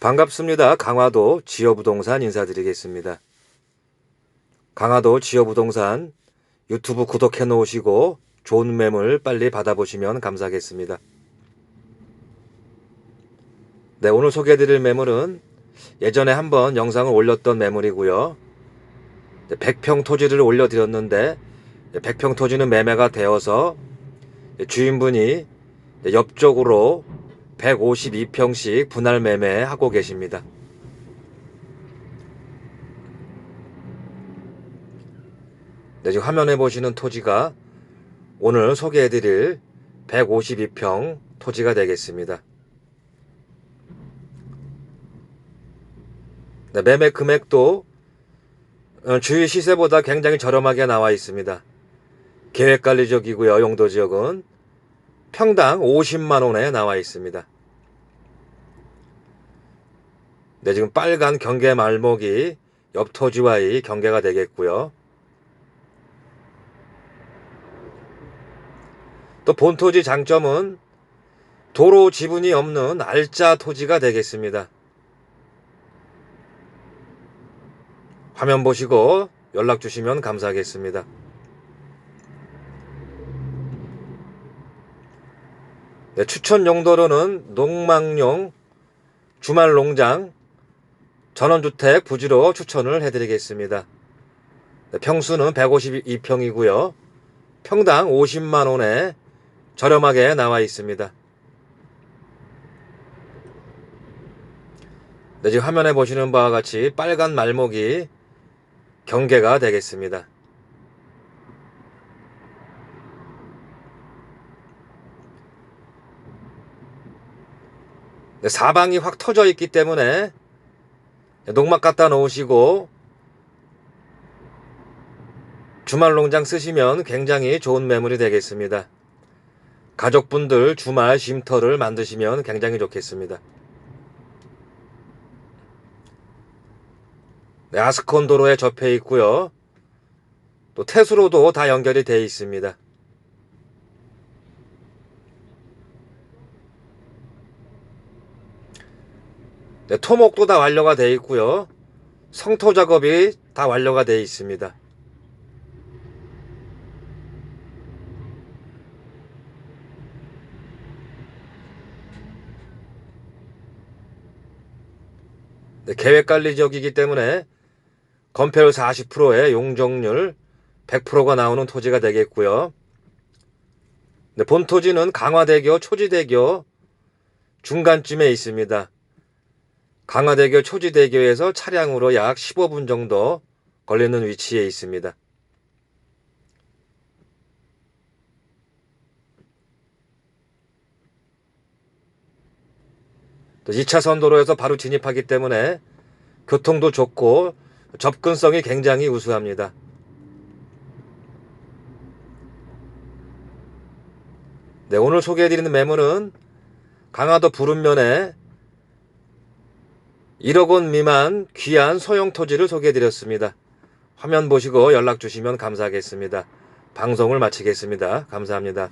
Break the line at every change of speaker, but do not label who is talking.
반갑습니다. 강화도 지어부동산 인사드리겠습니다. 강화도 지어부동산 유튜브 구독해 놓으시고 좋은 매물 빨리 받아보시면 감사하겠습니다. 네, 오늘 소개해드릴 매물은 예전에 한번 영상을 올렸던 매물이고요. 100평 토지를 올려드렸는데 100평 토지는 매매가 되어서 주인분이 옆쪽으로 152평씩 분할 매매하고 계십니다. 네, 지금 화면에 보시는 토지가 오늘 소개해드릴 152평 토지가 되겠습니다. 네, 매매 금액도 어, 주위 시세보다 굉장히 저렴하게 나와 있습니다. 계획관리적이고요. 용도 지역은 평당 50만 원에 나와 있습니다. 네, 지금 빨간 경계 말목이 옆 토지와의 경계가 되겠고요. 또 본토지 장점은 도로 지분이 없는 알짜 토지가 되겠습니다. 화면 보시고 연락 주시면 감사하겠습니다. 네, 추천 용도로는 농막용 주말 농장 전원주택 부지로 추천을 해드리겠습니다. 네, 평수는 152평이고요. 평당 50만 원에 저렴하게 나와 있습니다. 네, 지금 화면에 보시는 바와 같이 빨간 말목이 경계가 되겠습니다. 사방이 확 터져 있기 때문에 농막 갖다 놓으시고 주말 농장 쓰시면 굉장히 좋은 매물이 되겠습니다. 가족분들 주말 쉼터를 만드시면 굉장히 좋겠습니다. 네, 아스콘 도로에 접해 있고요. 또 태수로도 다 연결이 되어 있습니다. 네, 토목도 다 완료가 되어 있고요. 성토 작업이 다 완료가 되어 있습니다. 네, 계획관리 지역이기 때문에 건폐율 40%에 용적률 100%가 나오는 토지가 되겠고요. 네, 본 토지는 강화대교, 초지대교 중간쯤에 있습니다. 강화대교, 초지대교에서 차량으로 약 15분 정도 걸리는 위치에 있습니다. 또 2차선 도로에서 바로 진입하기 때문에 교통도 좋고 접근성이 굉장히 우수합니다. 네, 오늘 소개해드리는 매물은 강화도 부른면에 1억 원 미만 귀한 소형 토지를 소개해드렸습니다. 화면 보시고 연락 주시면 감사하겠습니다. 방송을 마치겠습니다. 감사합니다.